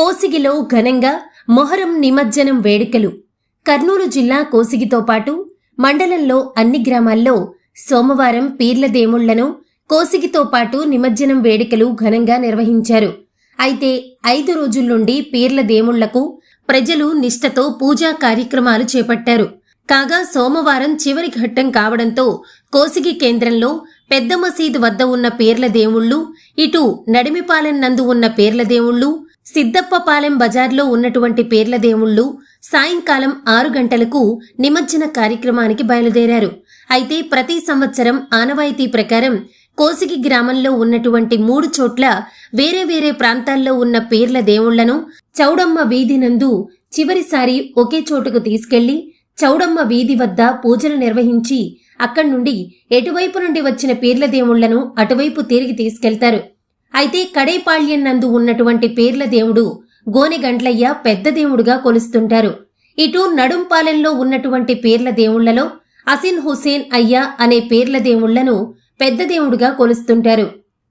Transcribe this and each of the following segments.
కోసిగిలో ఘనంగా మొహరం నిమజ్జనం వేడుకలు. కర్నూలు జిల్లా కోసిగితో పాటు మండలంలో అన్ని గ్రామాల్లో సోమవారం పీర్ల దేవుళ్ళను కోసిగితో పాటు నిమజ్జనం వేడుకలు ఘనంగా నిర్వహించారు. అయితే ఐదు రోజుల నుండి పీర్ల దేవుళ్ళకు ప్రజలు నిష్ఠతో పూజా కార్యక్రమాలు చేపట్టారు. కాగా సోమవారం చివరి ఘట్టం కావడంతో కోసిగి కేంద్రంలో పెద్ద మసీదు వద్ద ఉన్న పీర్ల దేవుళ్ళు ఇటు నడిమిపాలెం నందు ఉన్న పీర్ల దేవుళ్ళు సిద్దప్పపాలెం బజార్లో ఉన్నటువంటి పేర్ల దేవుళ్ళు సాయంకాలం ఆరు గంటలకు నిమజ్జన కార్యక్రమానికి బయలుదేరారు. అయితే ప్రతి సంవత్సరం ఆనవాయితీ ప్రకారం కోసిగి గ్రామంలో ఉన్నటువంటి మూడు చోట్ల వేరే వేరే ప్రాంతాల్లో ఉన్న పీర్ల దేవుళ్ళను చౌడమ్మ వీధి నందు చివరిసారి ఒకే చోటుకు తీసుకెళ్ళి చౌడమ్మ వీధి వద్ద పూజలు నిర్వహించి అక్కడి నుండి ఎటువైపు నుండి వచ్చిన పీర్ల దేవుళ్ళను అటువైపు తిరిగి తీసుకెళ్తారు. అయితే కడేపాళ్యం నందు ఉన్నటువంటి పేర్ల దేవుడు గోనెగండ్లయ్య పెద్ద దేవుడుగా కొలుస్తుంటారు. ఇటు నడుంపాలెంలో ఉన్నటువంటి పేర్ల దేవుళ్ళలో అసిన్ హుసేన్ అయ్యా అనే పేర్ల దేవుళ్ళను పెద్ద దేవుడుగా కొలుస్తుంటారు.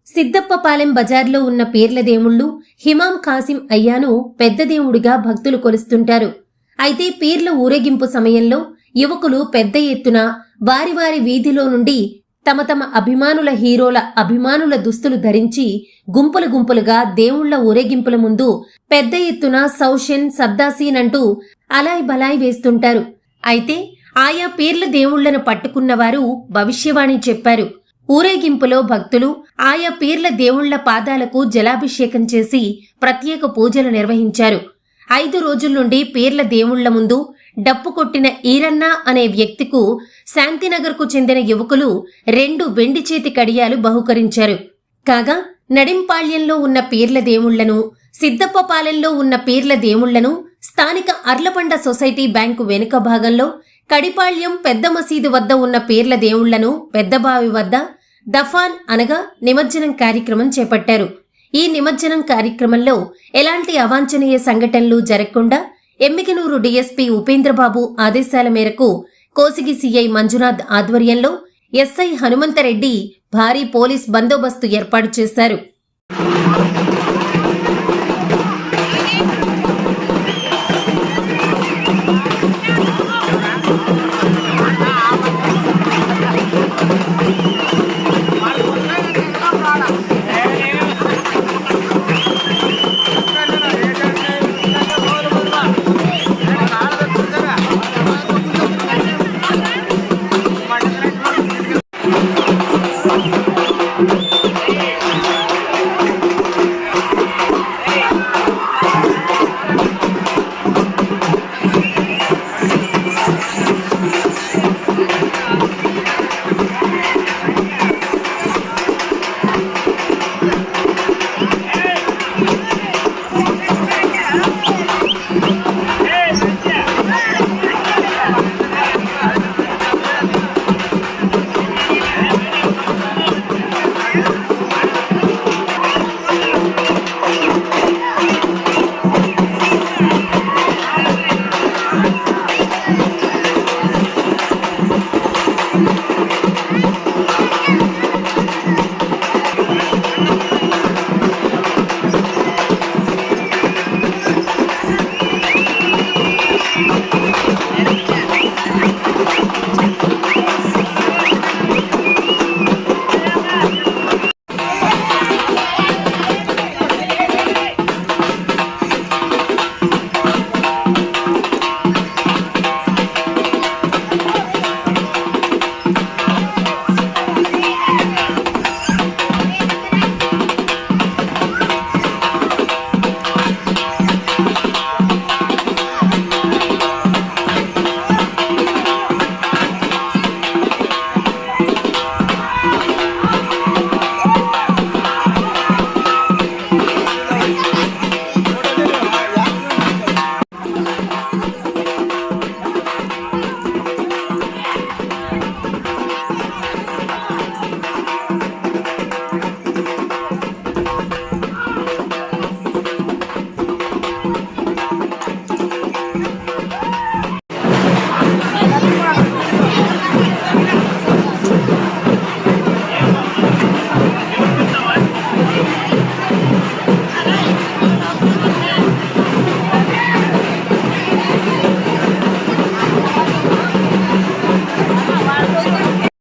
సిద్దప్పపాలెం బజార్లో ఉన్న పేర్ల దేవుళ్ళు హిమాం ఖాసిం అయ్యాను పెద్ద దేవుడిగా భక్తులు కొలుస్తుంటారు. అయితే పీర్ల ఊరేగింపు సమయంలో యువకులు పెద్ద ఎత్తున వారి వారి వీధిలో నుండి తమ తమ అభిమానుల హీరోల అభిమానుల దుస్తులు ధరించి గుంపులు గుంపులుగా దేవుళ్ళ ఊరేగింపుల ముందు పెద్ద ఎత్తున సౌషన్ సద్దాసీన్ అంటూ అలాయ్ బలాయ్ వేస్తుంటారు. అయితే ఆయా పీర్ల దేవుళ్ళను పట్టుకున్నవారు భవిష్యవాణి చెప్పారు. ఊరేగింపులో భక్తులు ఆయా పీర్ల దేవుళ్ళ పాదాలకు జలాభిషేకం చేసి ప్రత్యేక పూజలు నిర్వహించారు. ఐదు రోజుల నుండి పీర్ల దేవుళ్ళ ముందు డప్పు కొట్టిన ఈరన్న అనే వ్యక్తికు శాంతినగర్కు చెందిన యువకులు రెండు వెండి చేతి కడియాలు బహుకరించారు. కాగా నడింపాళ్యంలో ఉన్న పీర్ల దేవుళ్ళను సిద్దప్పపాలెంలో ఉన్న పీర్ల దేవుళ్ళను స్థానిక అర్లపండ సొసైటీ బ్యాంకు వెనుక భాగంలో కడిపాళ్యం పెద్ద మసీదు వద్ద ఉన్న పీర్ల దేవుళ్ళను పెద్దబావి వద్ద దఫాన్ అనగా నిమజ్జనం కార్యక్రమం చేపట్టారు. ఈ నిమజ్జనం కార్యక్రమంలో ఎలాంటి అవాంఛనీయ సంఘటనలు జరగకుండా ఎమ్మికినూరు డీఎస్పీ ఉపేంద్రబాబు ఆదేశాల మేరకు కోసిగి సీఐ మంజునాథ్ ఆధ్వర్యంలో ఎస్ఐ హనుమంతరెడ్డి భారీ పోలీస్ బందోబస్తు ఏర్పాటు చేశారు.